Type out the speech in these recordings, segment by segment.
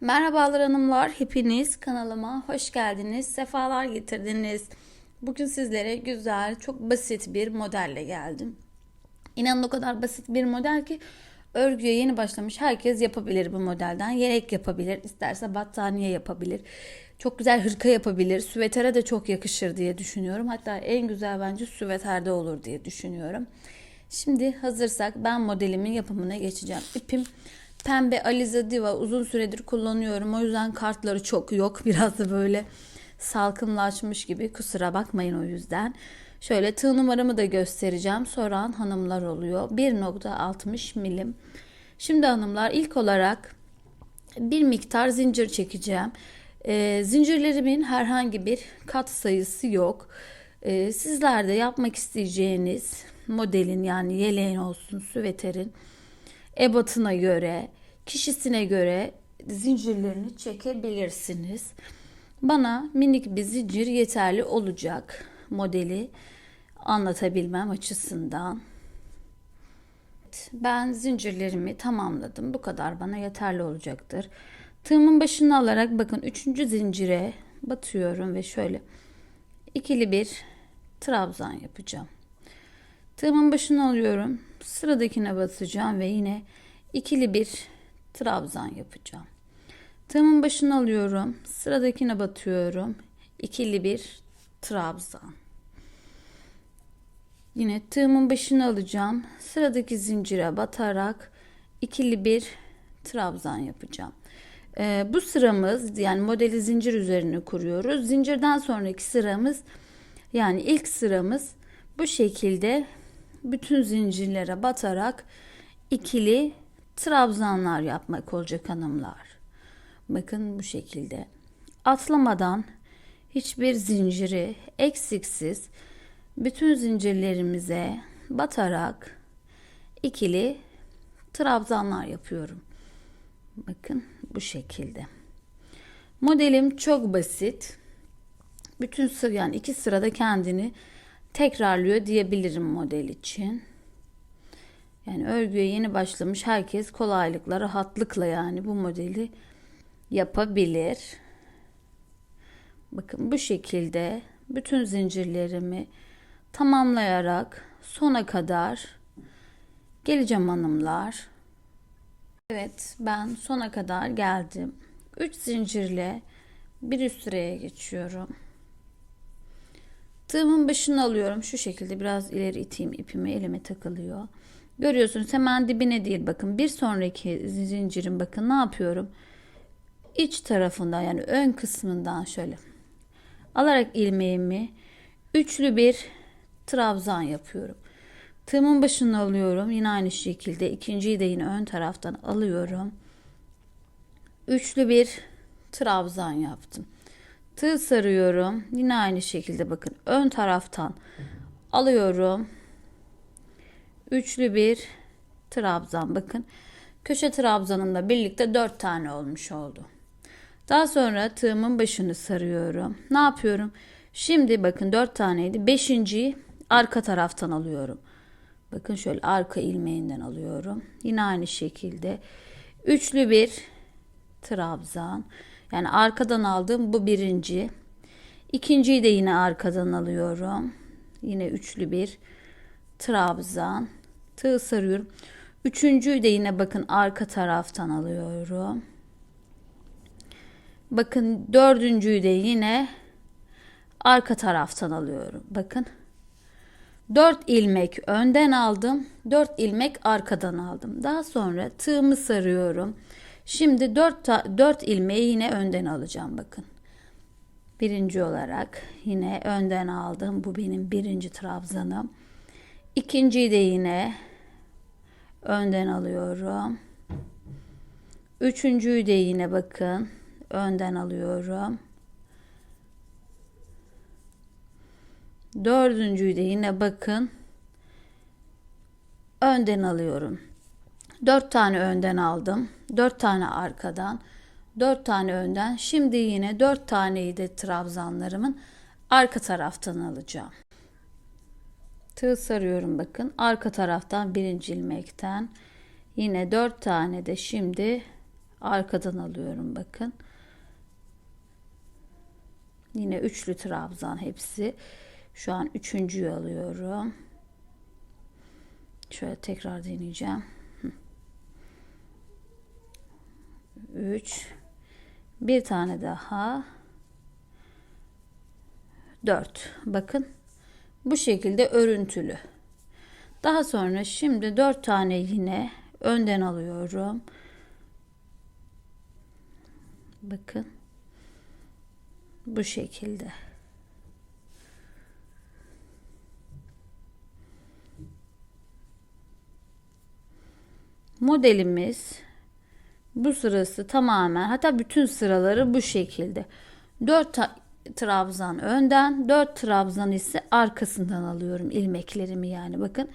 Merhabalar hanımlar, hepiniz kanalıma hoş geldiniz, sefalar getirdiniz. Bugün sizlere güzel, çok basit bir modelle geldim. İnanın o kadar basit bir model ki örgüye yeni başlamış herkes yapabilir bu modelden. Yelek yapabilir, isterse battaniye yapabilir. Çok güzel hırka yapabilir. Süvetere de çok yakışır diye düşünüyorum. Hatta en güzel bence süveterde olur diye düşünüyorum. Şimdi hazırsak ben modelimin yapımına geçeceğim. İpim pembe Alize Diva uzun süredir kullanıyorum. O yüzden kartları çok yok. Biraz da böyle salkımlaşmış gibi. Kusura bakmayın o yüzden. Şöyle tığ numaramı da göstereceğim. Soran hanımlar oluyor. 1.60 milim. Şimdi hanımlar ilk olarak bir miktar zincir çekeceğim. E, zincirlerimin herhangi bir kat sayısı yok. E, sizler de yapmak isteyeceğiniz modelin yani yeleğin olsun, süveterin ebatına göre, kişisine göre zincirlerini çekebilirsiniz. Bana minik bir zincir yeterli olacak modeli anlatabilmem açısından. Ben zincirlerimi tamamladım. Bu kadar bana yeterli olacaktır. Tığımın başını alarak bakın 3. zincire batıyorum ve şöyle ikili bir trabzan yapacağım. Tığımın başını alıyorum. Sıradakine basacağım ve yine ikili bir trabzan yapacağım. Tığımın başını alıyorum. Sıradakine batıyorum. İkili bir trabzan. Yine tığımın başını alacağım. Sıradaki zincire batarak ikili bir trabzan yapacağım. Ee, bu sıramız yani modeli zincir üzerine kuruyoruz. Zincirden sonraki sıramız yani ilk sıramız bu şekilde bütün zincirlere batarak ikili trabzanlar yapmak olacak hanımlar. Bakın bu şekilde. Atlamadan hiçbir zinciri eksiksiz bütün zincirlerimize batarak ikili trabzanlar yapıyorum. Bakın bu şekilde. Modelim çok basit. Bütün sıra yani iki sırada kendini tekrarlıyor diyebilirim model için. Yani örgüye yeni başlamış herkes kolaylıkla, rahatlıkla yani bu modeli yapabilir. Bakın bu şekilde bütün zincirlerimi tamamlayarak sona kadar geleceğim hanımlar. Evet ben sona kadar geldim. 3 zincirle bir üst sıraya geçiyorum. Tığımın başını alıyorum. Şu şekilde biraz ileri iteyim ipimi elime takılıyor. Görüyorsunuz hemen dibine değil bakın. Bir sonraki zincirin bakın ne yapıyorum. İç tarafından yani ön kısmından şöyle alarak ilmeğimi üçlü bir trabzan yapıyorum. Tığımın başını alıyorum. Yine aynı şekilde ikinciyi de yine ön taraftan alıyorum. Üçlü bir trabzan yaptım. Tığ sarıyorum. Yine aynı şekilde bakın ön taraftan alıyorum. Üçlü bir trabzan bakın. Köşe trabzanımla birlikte dört tane olmuş oldu. Daha sonra tığımın başını sarıyorum. Ne yapıyorum? Şimdi bakın dört taneydi. Beşinciyi arka taraftan alıyorum. Bakın şöyle arka ilmeğinden alıyorum. Yine aynı şekilde üçlü bir trabzan. Yani arkadan aldım bu birinci. İkinciyi de yine arkadan alıyorum. Yine üçlü bir trabzan. Tığ sarıyorum. Üçüncüyü de yine bakın arka taraftan alıyorum. Bakın dördüncüyü de yine arka taraftan alıyorum. Bakın. Dört ilmek önden aldım. Dört ilmek arkadan aldım. Daha sonra tığımı sarıyorum. Şimdi 4, 4 ilmeği yine önden alacağım bakın. Birinci olarak yine önden aldım. Bu benim birinci trabzanım. İkinciyi de yine önden alıyorum. Üçüncüyü de yine bakın önden alıyorum. Dördüncüyü de yine bakın önden alıyorum. 4 tane önden aldım. 4 tane arkadan. 4 tane önden. Şimdi yine 4 taneyi de trabzanlarımın arka taraftan alacağım. Tığ sarıyorum bakın. Arka taraftan birinci ilmekten. Yine 4 tane de şimdi arkadan alıyorum bakın. Yine üçlü trabzan hepsi. Şu an üçüncüyü alıyorum. Şöyle tekrar deneyeceğim. 3 bir tane daha 4 bakın bu şekilde örüntülü. Daha sonra şimdi 4 tane yine önden alıyorum. Bakın. Bu şekilde. Modelimiz bu sırası tamamen hatta bütün sıraları bu şekilde. 4 trabzan önden 4 trabzan ise arkasından alıyorum ilmeklerimi yani bakın.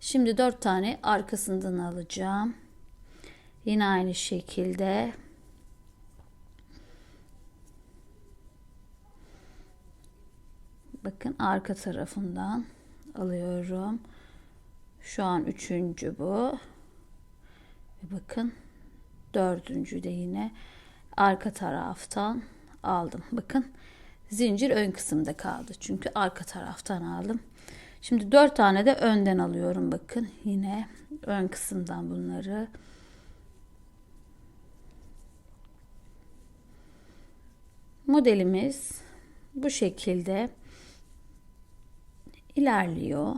Şimdi 4 tane arkasından alacağım. Yine aynı şekilde bakın arka tarafından alıyorum. Şu an üçüncü bu. Bakın Dördüncü de yine arka taraftan aldım. Bakın zincir ön kısımda kaldı. Çünkü arka taraftan aldım. Şimdi dört tane de önden alıyorum. Bakın yine ön kısımdan bunları. Modelimiz bu şekilde ilerliyor.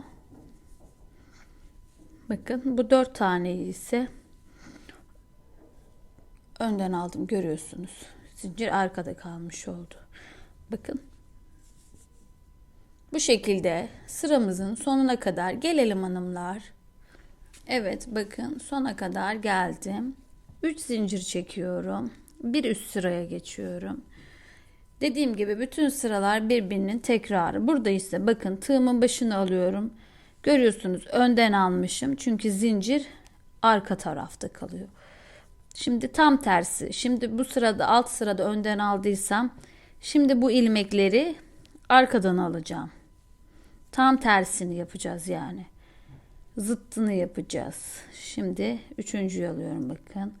Bakın bu dört tane ise önden aldım görüyorsunuz. Zincir arkada kalmış oldu. Bakın. Bu şekilde sıramızın sonuna kadar gelelim hanımlar. Evet bakın sona kadar geldim. 3 zincir çekiyorum. Bir üst sıraya geçiyorum. Dediğim gibi bütün sıralar birbirinin tekrarı. Burada ise bakın tığımın başını alıyorum. Görüyorsunuz önden almışım. Çünkü zincir arka tarafta kalıyor. Şimdi tam tersi. Şimdi bu sırada alt sırada önden aldıysam şimdi bu ilmekleri arkadan alacağım. Tam tersini yapacağız yani. Zıttını yapacağız. Şimdi üçüncüyü alıyorum bakın.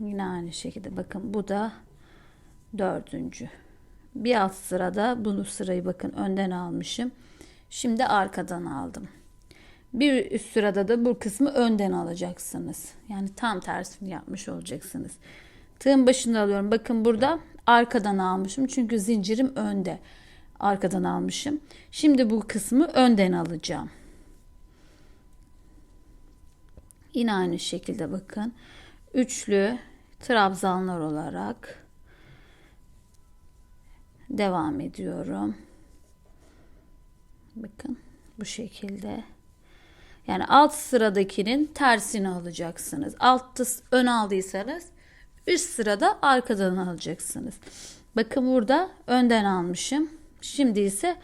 Yine aynı şekilde bakın bu da dördüncü. Bir alt sırada bunu sırayı bakın önden almışım. Şimdi arkadan aldım. Bir üst sırada da bu kısmı önden alacaksınız. Yani tam tersini yapmış olacaksınız. Tığın başını alıyorum. Bakın burada arkadan almışım. Çünkü zincirim önde. Arkadan almışım. Şimdi bu kısmı önden alacağım. Yine aynı şekilde bakın. Üçlü trabzanlar olarak devam ediyorum. Bakın bu şekilde. Yani alt sıradakinin tersini alacaksınız. Altta ön aldıysanız üst sırada arkadan alacaksınız. Bakın burada önden almışım. Şimdi ise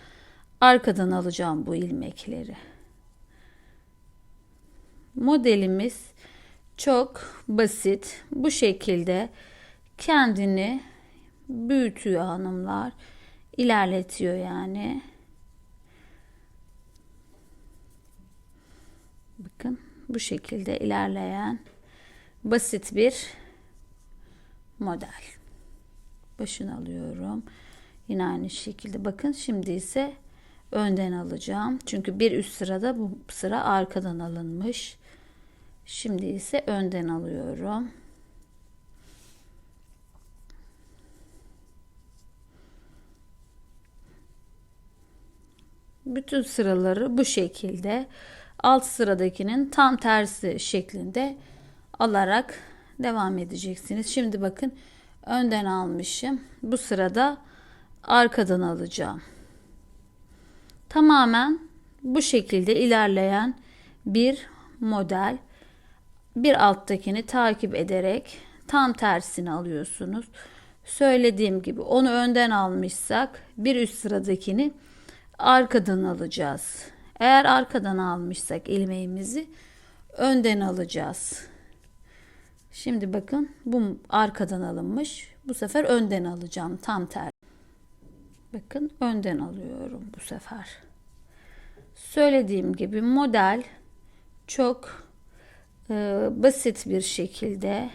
arkadan alacağım bu ilmekleri. Modelimiz çok basit. Bu şekilde kendini büyütüyor hanımlar. ilerletiyor yani. Bakın bu şekilde ilerleyen basit bir model. Başını alıyorum. Yine aynı şekilde bakın şimdi ise önden alacağım. Çünkü bir üst sırada bu sıra arkadan alınmış. Şimdi ise önden alıyorum. Bütün sıraları bu şekilde alt sıradakinin tam tersi şeklinde alarak devam edeceksiniz. Şimdi bakın önden almışım. Bu sırada arkadan alacağım. Tamamen bu şekilde ilerleyen bir model. Bir alttakini takip ederek tam tersini alıyorsunuz. Söylediğim gibi onu önden almışsak bir üst sıradakini arkadan alacağız. Eğer arkadan almışsak ilmeğimizi önden alacağız. Şimdi bakın bu arkadan alınmış. Bu sefer önden alacağım tam tersi. Bakın önden alıyorum bu sefer. Söylediğim gibi model çok e, basit bir şekilde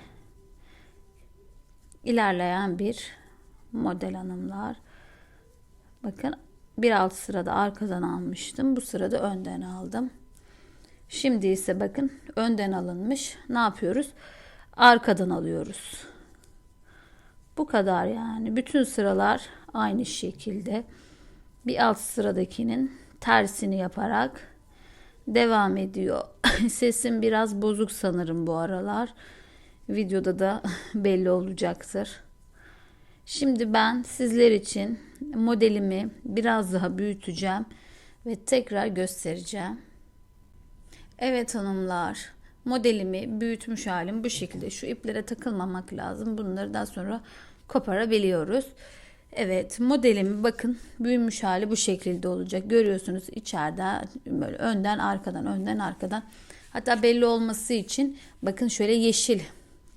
ilerleyen bir model hanımlar. Bakın bir alt sırada arkadan almıştım. Bu sırada önden aldım. Şimdi ise bakın önden alınmış. Ne yapıyoruz? Arkadan alıyoruz. Bu kadar yani. Bütün sıralar aynı şekilde. Bir alt sıradakinin tersini yaparak devam ediyor. Sesim biraz bozuk sanırım bu aralar. Videoda da belli olacaktır. Şimdi ben sizler için modelimi biraz daha büyüteceğim ve tekrar göstereceğim. Evet hanımlar, modelimi büyütmüş halim bu şekilde. Şu iplere takılmamak lazım. Bunları daha sonra koparabiliyoruz. Evet modelimi bakın büyümüş hali bu şekilde olacak. Görüyorsunuz içeride böyle önden arkadan önden arkadan. Hatta belli olması için bakın şöyle yeşil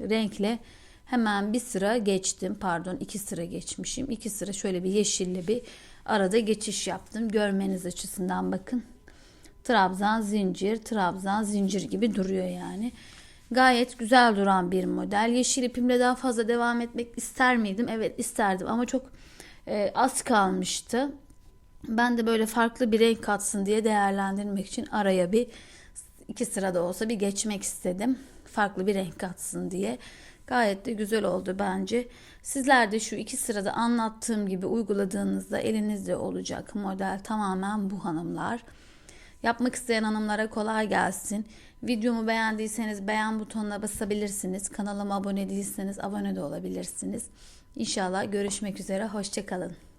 renkle hemen bir sıra geçtim. Pardon iki sıra geçmişim. İki sıra şöyle bir yeşille bir arada geçiş yaptım. Görmeniz açısından bakın. Trabzan zincir, trabzan zincir gibi duruyor yani. Gayet güzel duran bir model. Yeşil ipimle daha fazla devam etmek ister miydim? Evet isterdim ama çok e, az kalmıştı. Ben de böyle farklı bir renk katsın diye değerlendirmek için araya bir iki sırada olsa bir geçmek istedim. Farklı bir renk katsın diye. Gayet de güzel oldu bence. Sizler de şu iki sırada anlattığım gibi uyguladığınızda elinizde olacak model tamamen bu hanımlar. Yapmak isteyen hanımlara kolay gelsin. Videomu beğendiyseniz beğen butonuna basabilirsiniz. Kanalıma abone değilseniz abone de olabilirsiniz. İnşallah görüşmek üzere. Hoşçakalın.